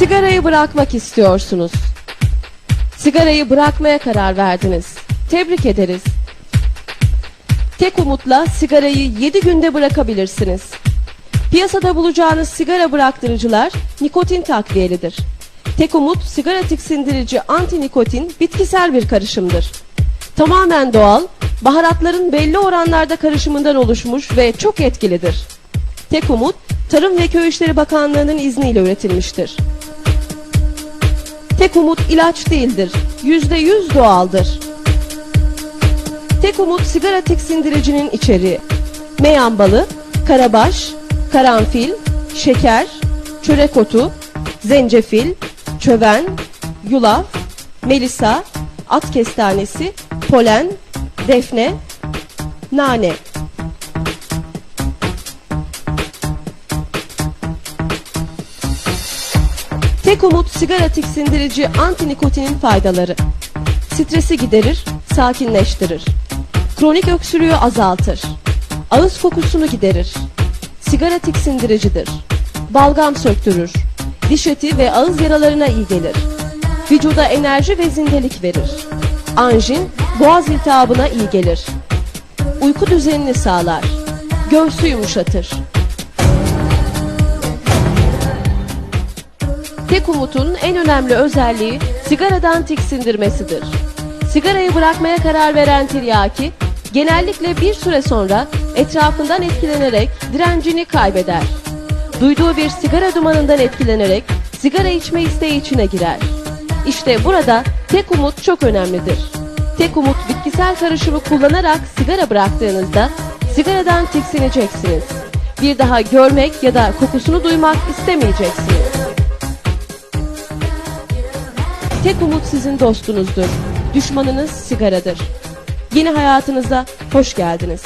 Sigarayı bırakmak istiyorsunuz. Sigarayı bırakmaya karar verdiniz. Tebrik ederiz. Tek umutla sigarayı 7 günde bırakabilirsiniz. Piyasada bulacağınız sigara bıraktırıcılar nikotin takviyelidir. Tek umut sigara tiksindirici anti nikotin bitkisel bir karışımdır. Tamamen doğal, baharatların belli oranlarda karışımından oluşmuş ve çok etkilidir. Tek umut, Tarım ve Köy İşleri Bakanlığı'nın izniyle üretilmiştir. Tek umut ilaç değildir, yüzde yüz doğaldır. Tek umut sigara tiksindiricinin içeriği. Meyan balı, karabaş, karanfil, şeker, çörek otu, zencefil, çöven, yulaf, melisa, at kestanesi, polen, defne, nane. Tek umut sigara tiksindirici antinikotinin faydaları. Stresi giderir, sakinleştirir. Kronik öksürüğü azaltır. Ağız kokusunu giderir. Sigara tiksindiricidir. Balgam söktürür. Diş eti ve ağız yaralarına iyi gelir. Vücuda enerji ve zindelik verir. Anjin, boğaz iltihabına iyi gelir. Uyku düzenini sağlar. Göğsü yumuşatır. Tek umutun en önemli özelliği sigaradan tiksindirmesidir. Sigarayı bırakmaya karar veren tiryaki genellikle bir süre sonra etrafından etkilenerek direncini kaybeder. Duyduğu bir sigara dumanından etkilenerek sigara içme isteği içine girer. İşte burada tek umut çok önemlidir. Tek umut bitkisel karışımı kullanarak sigara bıraktığınızda sigaradan tiksineceksiniz. Bir daha görmek ya da kokusunu duymak istemeyeceksiniz. Tek umut sizin dostunuzdur. Düşmanınız sigaradır. Yeni hayatınıza hoş geldiniz.